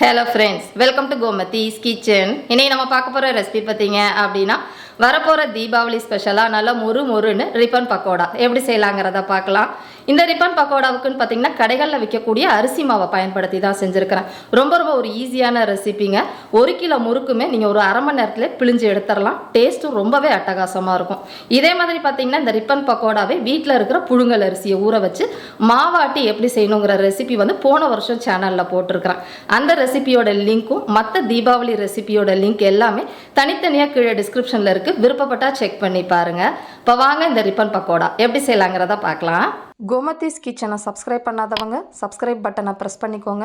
Hello friends welcome to Gomathi's kitchen இன்னைக்கு நம்ம பார்க்க போகிற ரெசிபி பார்த்தீங்க அப்படின்னா வரப்போகிற தீபாவளி ஸ்பெஷலாக நல்லா மொறு மொறுன்னு ரிப்பன் பக்கோடா எப்படி செய்யலாங்கிறத பார்க்கலாம். இந்த ரிப்பன் பக்கோடாவுக்குன்னு பார்த்தீங்கன்னா கடைகளில் விற்கக்கூடிய அரிசி மாவை பயன்படுத்தி தான் செஞ்சுருக்கிறேன். ரொம்ப ரொம்ப ஒரு ஈஸியான ரெசிபிங்க. ஒரு கிலோ முறுக்குமே நீங்கள் ஒரு அரை மணி நேரத்தில் பிழிஞ்சு எடுத்துடலாம். டேஸ்ட்டும் ரொம்பவே அட்டகாசமாக இருக்கும். இதே மாதிரி பார்த்தீங்கன்னா இந்த ரிப்பன் பக்கோடாவே வீட்டில் இருக்கிற புழுங்கல் அரிசியை ஊற வச்சு மாவாட்டி எப்படி செய்யணுங்கிற ரெசிபி வந்து போன வருஷம் சேனலில் போட்டிருக்கிறேன். அந்த ரெசிபியோட லிங்க்கும் மற்ற தீபாவளி ரெசிபியோட லிங்க் எல்லாமே தனித்தனியாக கீழே டிஸ்கிரிப்ஷனில் இருக்குது விருப்பப்பட்டால் செக் பண்ணி பாருங்கள் இப்போ வாங்க இந்த ரிப்பன் பக்கோடா. எப்படி செய்யலாங்கிறத பார்க்கலாம். கோமதிஸ் கிச்சனை சப்ஸ்கிரைப் பண்ணாதவங்க சப்ஸ்கிரைப் பட்டனை ப்ரெஸ் பண்ணிக்கோங்க.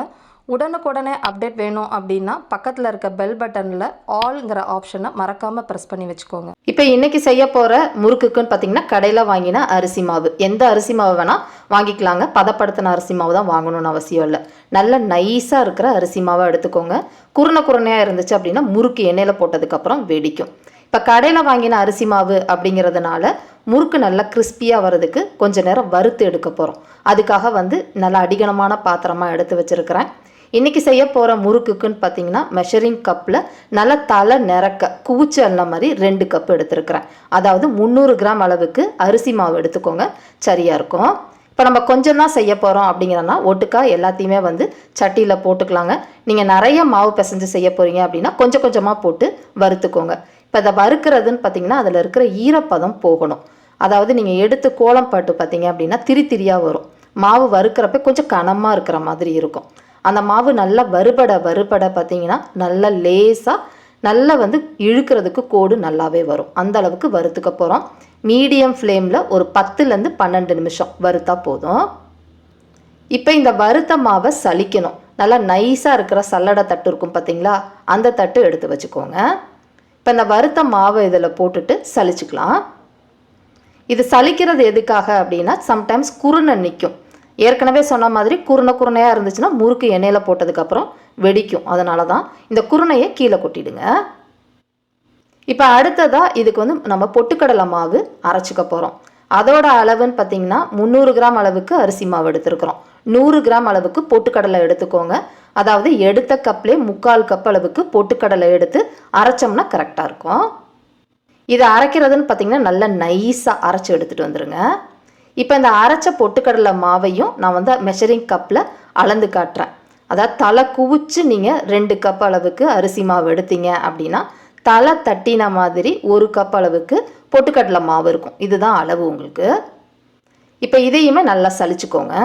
உடனுக்குடனே அப்டேட் வேணும் அப்படின்னா பக்கத்தில் இருக்க பெல் பட்டனில் ஆல்ங்கிற ஆப்ஷனை மறக்காமல் ப்ரெஸ் பண்ணி வச்சுக்கோங்க. இப்போ இன்றைக்கி செய்ய போகிற முறுக்குக்குன்னு பார்த்தீங்கன்னா கடையில் வாங்கின அரிசி மாவு. எந்த அரிசி மாவு வேணால் வாங்கிக்கலாங்க. பதப்படுத்தின அரிசி மாவு தான் வாங்கணும்னு அவசியம் இல்லை. நல்ல நைஸாக இருக்கிற அரிசி மாவை எடுத்துக்கோங்க. குருண குருணையாக இருந்துச்சு அப்படின்னா முறுக்கு எண்ணெயில் போட்டதுக்கப்புறம் வெடிக்கும். இப்போ கடையில் வாங்கின அரிசி மாவு அப்படிங்கிறதுனால முறுக்கு நல்லா கிறிஸ்பியாக வர்றதுக்கு கொஞ்ச நேரம் வறுத்து எடுக்க போகிறோம் அதுக்காக வந்து நல்லா அடிகனமான பாத்திரமாக எடுத்து வச்சுருக்கிறேன். இன்றைக்கி செய்ய போகிற முறுக்குக்குன்னு பார்த்தீங்கன்னா மெஷரிங் கப்பில் நல்லா தலை நிறக்க குவிச்சு அல்ல மாதிரி ரெண்டு கப் எடுத்துருக்கிறேன். அதாவது முந்நூறு கிராம் அளவுக்கு அரிசி மாவு எடுத்துக்கோங்க. சரியாக இருக்கும். இப்போ நம்ம கொஞ்சம் தான் செய்ய போகிறோம் அப்படிங்கிறனா ஒட்டுக்கா எல்லாத்தையுமே வந்து சட்டியில் போட்டுக்கலாங்க. நீங்கள் நிறைய மாவு பிசைஞ்சு செய்ய போகிறீங்க அப்படின்னா கொஞ்சம் கொஞ்சமாக போட்டு வறுத்துக்கோங்க. இப்போ இதை வறுக்கிறதுன்னு பார்த்தீங்கன்னா அதில் இருக்கிற ஈரப்பதம் போகணும். அதாவது நீங்கள் எடுத்து கோலம் பாட்டு பார்த்தீங்க அப்படின்னா திரி திரியாக வரும். மாவு வறுக்கிறப்ப கொஞ்சம் கனமாக இருக்கிற மாதிரி இருக்கும். அந்த மாவு நல்லா வறுபட வறுபட பார்த்தீங்கன்னா நல்லா லேசாக நல்லா வந்து இழுக்கிறதுக்கு கோடு நல்லாவே வரும். அந்த அளவுக்கு வறுத்துக்க போகிறோம் மீடியம் ஃப்ளேமில் ஒரு பத்துலேருந்து பன்னெண்டு நிமிஷம் வறுத்தா போதும். இப்போ இந்த வறுத்த மாவை சலிக்கணும் நல்லா நைஸாக இருக்கிற சல்லடை தட்டு இருக்கும் பார்த்தீங்களா அந்த தட்டு எடுத்து வச்சுக்கோங்க. இப்போ இந்த வறுத்த மாவை இதில் போட்டுட்டு சலிச்சுக்கலாம் இது சலிக்கிறது எதுக்காக அப்படின்னா சம்டைம்ஸ் குருணை நிற்கும் ஏற்கனவே சொன்ன மாதிரி குருணை குருணையாக இருந்துச்சுன்னா முறுக்கு எண்ணெயில் போட்டதுக்கப்புறம் வெடிக்கும். அதனால தான் இந்த குருணையை கீழே கொட்டிடுங்க. இப்போ அடுத்ததாக இதுக்கு வந்து நம்ம பொட்டுக்கடலை மாவு அரைச்சிக்க போகிறோம் அதோட அளவுன்னு பார்த்தீங்கன்னா முந்நூறு கிராம் அளவுக்கு அரிசி மாவு எடுத்துருக்குறோம். நூறு கிராம் அளவுக்கு பொட்டுக்கடலை எடுத்துக்கோங்க. அதாவது எடுத்த கப்லே முக்கால் கப் அளவுக்கு பொட்டுக்கடலை எடுத்து அரைச்சோம்னா கரெக்டாக இருக்கும். இதை அரைக்கிறதுன்னு பார்த்தீங்கன்னா நல்லா நைஸாக அரைச்சி எடுத்துகிட்டு வந்துடுங்க இப்போ இந்த அரைச்ச பொட்டுக்கடலை மாவையும் நான் வந்து மெஷரிங் கப்பில் அளந்து காட்டுறேன். அதாவது தலை குவிச்சு நீங்கள் ரெண்டு கப் அளவுக்கு அரிசி மாவு எடுத்தீங்க அப்படின்னா தலை தட்டின மாதிரி ஒரு கப் அளவுக்கு பொட்டுக்கடலை மாவு இருக்கும். இதுதான் அளவு உங்களுக்கு. இப்போ இதையுமே நல்லா சலிச்சுக்கோங்க.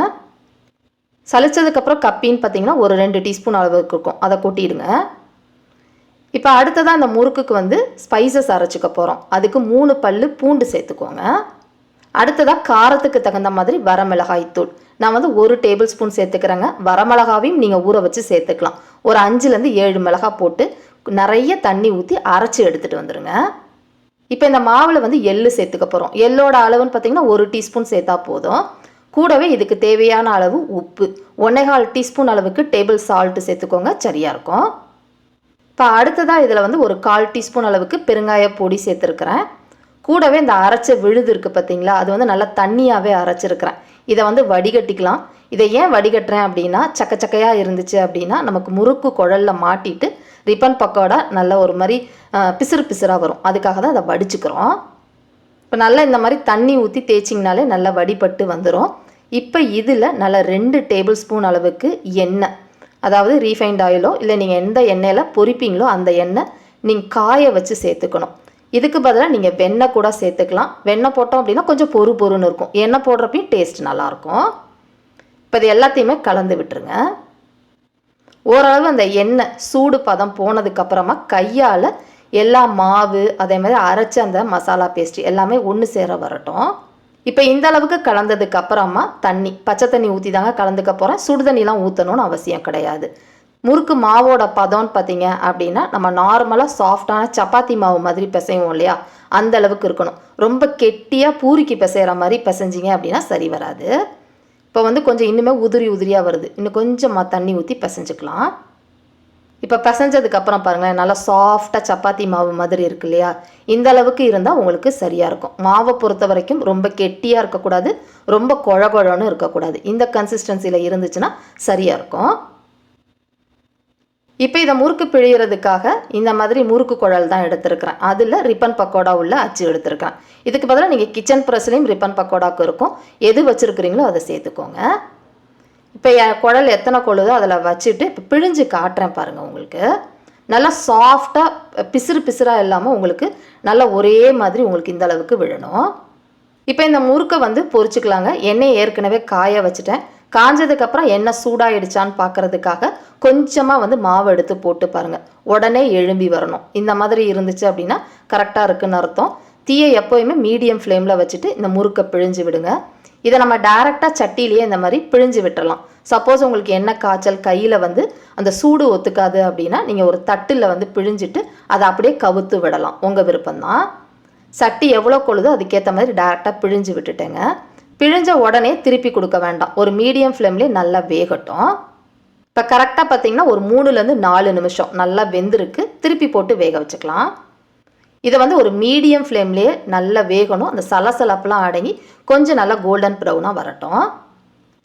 சலிச்சதுக்கப்புறம் கப்பின்னு பார்த்தீங்கன்னா ஒரு ரெண்டு டீஸ்பூன் அளவுக்கு இருக்கும். அதை கொட்டிடுங்க. இப்போ அடுத்ததாக இந்த முறுக்குக்கு வந்து ஸ்பைசஸ் அரைச்சிக்க போகிறோம் அதுக்கு மூணு பல் பூண்டு சேர்த்துக்கோங்க. அடுத்ததாக காரத்துக்கு தகுந்த மாதிரி வரமிளகாய் தூள். நான் வந்து ஒரு டேபிள் ஸ்பூன் சேர்த்துக்கிறேங்க. வரமிளகாவையும் நீங்கள் ஊற வச்சு சேர்த்துக்கலாம். ஒரு அஞ்சுலேருந்து ஏழு மிளகாய் போட்டு நிறைய தண்ணி ஊற்றி அரைச்சி எடுத்துகிட்டு வந்துடுங்க இப்போ இந்த மாவில் வந்து எள்ளு சேர்த்துக்க போகிறோம் எள்ளோட அளவுன்னு பார்த்தீங்கன்னா ஒரு டீஸ்பூன் சேர்த்தா போதும். கூடவே இதுக்கு தேவையான அளவு உப்பு. ஒன்னேகால் டீஸ்பூன் அளவுக்கு டேபிள் சால்ட்டு சேர்த்துக்கோங்க. சரியாக இருக்கும். இப்போ அடுத்ததாக இதில் வந்து ஒரு கால் டீஸ்பூன் அளவுக்கு பெருங்காய பொடி சேர்த்துருக்குறேன். கூடவே இந்த அரைச்ச விழுது இருக்குது பார்த்தீங்களா அது வந்து நல்லா தண்ணியாகவே அரைச்சிருக்கிறேன். இதை வந்து வடிகட்டிக்கலாம். இதை ஏன் வடிகட்டுறேன் அப்படின்னா சக்க சக்கையாக இருந்துச்சு அப்படின்னா நமக்கு முறுக்கு குழலில் மாட்டிட்டு ரிப்பன் பக்கோடா நல்ல ஒரு மாதிரி பிசுறு பிசுறாக வரும். அதுக்காக தான் அதை வடிச்சுக்கிறோம். இப்போ நல்லா இந்த மாதிரி தண்ணி ஊற்றி தேய்ச்சிங்கனாலே நல்லா வடிபட்டு வந்துடும் இப்போ இதில் நல்லா ரெண்டு டேபிள் ஸ்பூன் அளவுக்கு எண்ணெய். அதாவது ரீஃபைண்ட் ஆயிலோ இல்லை நீங்கள் எந்த எண்ணெயில் பொறிப்பீங்களோ அந்த எண்ணெய் நீங்கள் காய வச்சு சேர்த்துக்கணும். இதுக்கு பதிலாக நீங்கள் வெண்ணெய் கூட சேர்த்துக்கலாம். வெண்ணெய் போட்டோம் அப்படின்னா கொஞ்சம் பொறு பொறுன்னு இருக்கும். எண்ணெய் போடுறப்பையும் டேஸ்ட் நல்லாயிருக்கும். இப்போ இது எல்லாத்தையுமே கலந்து விட்டுருங்க. ஓரளவு அந்த எண்ணெய் சூடு பதம் போனதுக்கப்புறமா கையால் எல்லா மாவு அதே மாதிரி அரைச்ச அந்த மசாலா பேஸ்ட் எல்லாமே ஒன்று சேர வரட்டும். இப்போ இந்த அளவுக்கு கலந்ததுக்கு அப்புறமா தண்ணி பச்சை தண்ணி ஊற்றி தாங்க கலந்துக்க போகிறேன் சுடு தண்ணிலாம் ஊற்றணும்னு அவசியம் கிடையாது. முறுக்கு மாவோட பதம்னு பார்த்தீங்க அப்படின்னா நம்ம நார்மலாக சாஃப்டான சப்பாத்தி மாவு மாதிரி பிசைவோம் இல்லையா? அந்த அளவுக்கு இருக்கணும். ரொம்ப கெட்டியாக பூரிக்கு பிசைகிற மாதிரி பிசைஞ்சிங்க அப்படின்னா சரி வராது. இப்போ வந்து கொஞ்சம் இன்னுமே உதிரி உதிரியாக வருது. இன்னும் கொஞ்சமாக தண்ணி ஊற்றி பிசைஞ்சுக்கலாம். இப்போ பிசைஞ்சதுக்கப்புறம் பாருங்களேன் நல்லா சாஃப்டாக சப்பாத்தி மாவு மாதிரி இருக்கு இல்லையா? இந்த அளவுக்கு இருந்தால் உங்களுக்கு சரியாக இருக்கும். மாவை பொறுத்த வரைக்கும் ரொம்ப கெட்டியாக இருக்கக்கூடாது ரொம்ப குழ குழன்னு இருக்கக்கூடாது. இந்த கன்சிஸ்டன்சியில் இருந்துச்சுன்னா சரியாக இருக்கும். இப்போ இதை முறுக்கு பிழியறதுக்காக இந்த மாதிரி முறுக்கு குழல் தான் எடுத்திருக்கிறேன். அதில் ரிப்பன் பக்கோடா உள்ள அச்சு எடுத்திருக்கேன் இதுக்கு பதிலாக நீங்கள் கிச்சன் ப்ரெஸ்லேயும் ரிப்பன் பக்கோடாவுக்கு இருக்கும். எது வச்சுருக்கிறீங்களோ அதை சேர்த்துக்கோங்க. இப்போ என் குழல் எத்தனை கொழுதோ அதில் வச்சுட்டு இப்போ பிழிஞ்சு காட்டுறேன் பாருங்கள் உங்களுக்கு. நல்லா சாஃப்டாக பிசுறு பிசுறாக இல்லாமல் உங்களுக்கு நல்லா ஒரே மாதிரி உங்களுக்கு இந்த அளவுக்கு விழணும். இப்போ இந்த முறுக்கை வந்து பொரிச்சுக்கலாங்க. எண்ணெய் ஏற்கனவே காய வச்சுட்டேன். காஞ்சதுக்கப்புறம் எண்ணெய் சூடாயிடுச்சான்னு பார்க்கறதுக்காக கொஞ்சமாக வந்து மாவு எடுத்து போட்டு பாருங்கள் உடனே எழும்பி வரணும். இந்த மாதிரி இருந்துச்சு அப்படின்னா கரெக்டாக இருக்குன்னு அர்த்தம். தீயை எப்போயுமே மீடியம் ஃப்ளேமில் வச்சுட்டு இந்த முறுக்கை பிழிஞ்சு விடுங்க. இதை நம்ம டைரெக்டாக சட்டியிலேயே இந்த மாதிரி பிழிஞ்சு விட்டுறலாம். சப்போஸ் உங்களுக்கு என்ன காய்ச்சல் கையில் வந்து அந்த சூடு ஒத்துக்காது அப்படின்னா நீங்கள் ஒரு தட்டில் வந்து பிழிஞ்சிட்டு அதை அப்படியே கவுத்து விடலாம். உங்கள் விருப்பம்தான். சட்டி எவ்வளோ கொழுதோ அதுக்கேற்ற மாதிரி டேரெக்டாக பிழிஞ்சு விட்டுட்டேங்க. பிழிஞ்ச உடனே திருப்பி கொடுக்க வேண்டாம். ஒரு மீடியம் ஃப்ளேம்லேயே நல்லா வேகட்டும். இப்போ கரெக்டாக பார்த்தீங்கன்னா ஒரு மூணுலேருந்து நாலு நிமிஷம் நல்லா வெந்திருக்கு. திருப்பி போட்டு வேக வச்சுக்கலாம். இதை வந்து ஒரு மீடியம் ஃப்ளேம்லேயே நல்லா வேகணும். அந்த சலசலப்பெலாம் அடங்கி கொஞ்சம் நல்லா கோல்டன் ப்ரௌனாக வரட்டும்.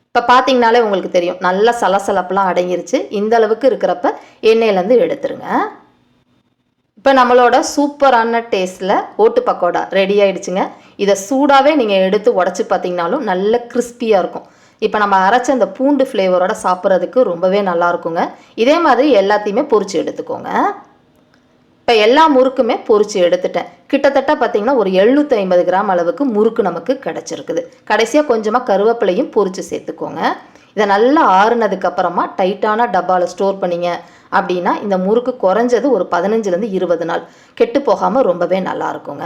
இப்போ பார்த்தீங்கனாலே உங்களுக்கு தெரியும். நல்லா சலசலப்பெலாம் அடங்கிருச்சு. இந்த அளவுக்கு இருக்கிறப்ப எண்ணெயிலேருந்து எடுத்துருங்க. இப்போ நம்மளோட சூப்பரான டேஸ்ட்டில் ஓட்டு பக்கோடா ரெடி ஆயிடுச்சுங்க. இதை சூடாகவே நீங்கள் எடுத்து உடச்சி பார்த்தீங்கனாலும் நல்ல கிறிஸ்பியாக இருக்கும். இப்போ நம்ம அரைச்ச அந்த பூண்டு ஃப்ளேவரோட சாப்பிட்றதுக்கு ரொம்பவே நல்லா இருக்குங்க. இதே மாதிரி எல்லாத்தையுமே பொறிச்சு எடுத்துக்கோங்க. இப்போ எல்லா முறுக்குமே பொரிச்சு எடுத்துட்டேன். கிட்டத்தட்ட பார்த்தீங்கன்னா ஒரு எழுநூற்றி ஐம்பது கிராம் அளவுக்கு முறுக்கு நமக்கு கிடச்சிருக்குது. கடைசியாக கொஞ்சமாக கருவேப்பிலையும் பொரிச்சு சேர்த்துக்கோங்க. இதை நல்லா ஆறுனதுக்கப்புறமா டைட்டான டப்பாவில் ஸ்டோர் பண்ணிங்க அப்படின்னா இந்த முறுக்கு குறைஞ்சது ஒரு பதினஞ்சுலேருந்து இருபது நாள். கெட்டு போகாமல் ரொம்பவே நல்லா இருக்குங்க.